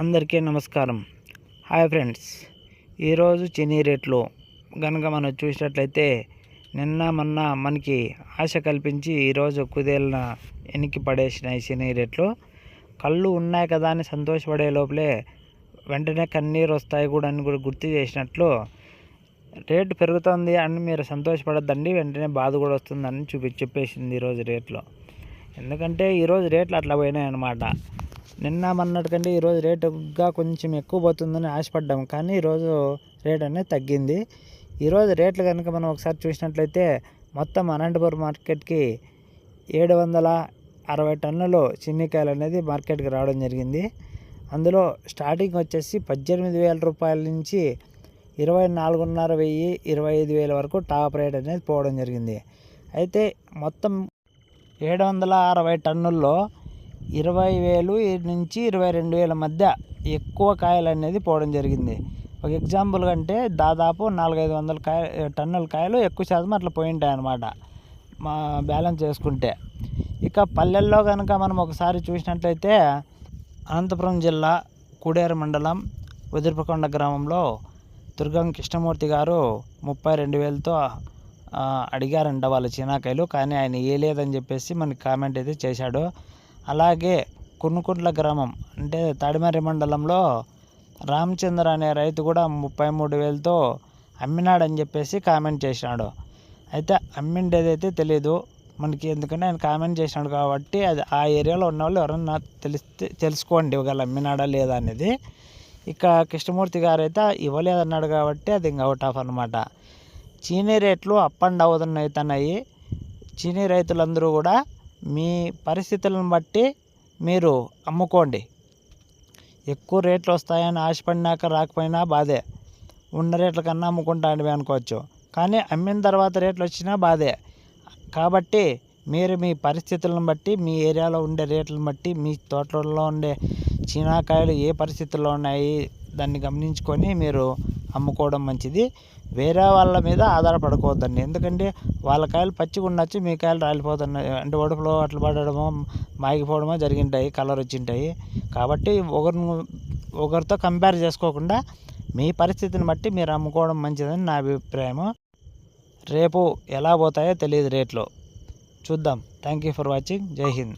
అందరికీ నమస్కారం. Hi friends. ఈరోజు చినీ రేట్లు కనుక మనం చూసినట్లయితే నిన్న మొన్న మనకి ఆశ కల్పించి ఈరోజు కుదేలిన ఎనికి పడేసినాయి చినీ రేట్లు. కళ్ళు ఉన్నాయి కదా అని సంతోషపడే లోపలే వెంటనే కన్నీరు వస్తాయి కూడా అని కూడా గుర్తు చేసినట్లు రేటు పెరుగుతుంది అని మీరు సంతోషపడద్దండి వెంటనే బాధ కూడా వస్తుందని చూపి చెప్పేసింది ఈరోజు రేట్లో. ఎందుకంటే ఈరోజు రేట్లు అట్లా పోయినాయి అన్నమాట నిన్న మొన్నటి కంటే ఈరోజు రేటుగా కొంచెం ఎక్కువ పోతుందని ఆశపడ్డాం కానీ ఈరోజు రేట్ అనేది తగ్గింది. ఈరోజు రేట్లు కనుక మనం ఒకసారి చూసినట్లయితే మొత్తం అనంతపురం మార్కెట్కి ఏడు వందల అరవై టన్నులు చిన్నికాయలు అనేది మార్కెట్కి రావడం జరిగింది. అందులో స్టార్టింగ్ వచ్చేసి పద్దెనిమిది వేల రూపాయల నుంచి ఇరవై నాలుగున్నర వెయ్యి ఇరవై ఐదు వేల వరకు టాప్ రేట్ అనేది పోవడం జరిగింది. అయితే మొత్తం ఏడు వందల అరవై టన్నుల్లో ఇరవై వేలు నుంచి ఇరవై రెండు వేల మధ్య ఎక్కువ కాయలు అనేది పోవడం జరిగింది. ఒక ఎగ్జాంపుల్ అంటే దాదాపు నాలుగైదు వందల కాయ టన్నుల కాయలు ఎక్కువ శాతం అట్లా పోయింటాయి అన్నమాట మా బ్యాలెన్స్ చేసుకుంటే. ఇక పల్లెల్లో కనుక మనం ఒకసారి చూసినట్లయితే అనంతపురం జిల్లా కూడేరు మండలం వదిరిపకొండ గ్రామంలో దుర్గం కృష్ణమూర్తి గారు ముప్పై రెండు వేలతో అడిగారంట వాళ్ళ చినాకాయలు కానీ ఆయన లేదని చెప్పేసి మనకి కామెంట్ అయితే చేశాడు. అలాగే కున్నుకుంట్ల గ్రామం అంటే తాడిమర్రి మండలంలో రామచంద్ర అనే రైతు కూడా ముప్పై మూడు వేలతో అమ్మినాడని చెప్పేసి కామెంట్ చేసినాడు అయితే అమ్మిండేదైతే తెలియదు మనకి ఎందుకంటే ఆయన కామెంట్ చేసినాడు కాబట్టి అది ఆ ఏరియాలో ఉన్న వాళ్ళు ఎవరన్నా తెలిస్తే తెలుసుకోండి ఒకవేళ అమ్మినాడా లేదా అనేది. ఇక కృష్ణమూర్తి గారు అయితే ఇవ్వలేదన్నాడు కాబట్టి అది ఇంకా అవుట్ ఆఫ్ అనమాట చీనీ రేట్లు అప్ అండ్ డౌన్ అవుతున్నాయి చీనీ రైతులందరూ కూడా మీ పరిస్థితులను బట్టి మీరు అమ్ముకోండి. ఎక్కువ రేట్లు వస్తాయని ఆశపడినాక రాకపోయినా బాధే. ఉన్న రేట్ల కన్నా అమ్ముకుంటాండి అనుకోవచ్చు. కానీ అమ్మిన తర్వాత రేట్లు వచ్చినా బాధే. కాబట్టి మీరు మీ పరిస్థితులను బట్టి మీ ఏరియాలో ఉండే రేట్లను బట్టి మీ తోటలలో ఉండే చీనాకాయలు ఏ పరిస్థితుల్లో ఉన్నాయి దాన్ని గమనించుకొని మీరు అమ్ముకోవడం మంచిది. వేరే వాళ్ళ మీద ఆధారపడకూడదండి. ఎందుకంటే వాళ్ళ కాయలు పచ్చిగా ఉండొచ్చు మీ కాయలు రాలిపోతున్నాయి అంటే ఒడుపులో అట్లా పడడమో మాగిపోవడమో జరిగింటాయి కలర్ వచ్చింటాయి. కాబట్టి ఒకరిని ఒకరితో కంపేర్ చేసుకోకుండా మీ పరిస్థితిని బట్టి మీరు అమ్ముకోవడం మంచిదని నా అభిప్రాయము. రేపు ఎలా పోతాయో తెలియదు రేట్లు. చూద్దాం. థ్యాంక్ యూ ఫర్ వాచింగ్ జై హింద్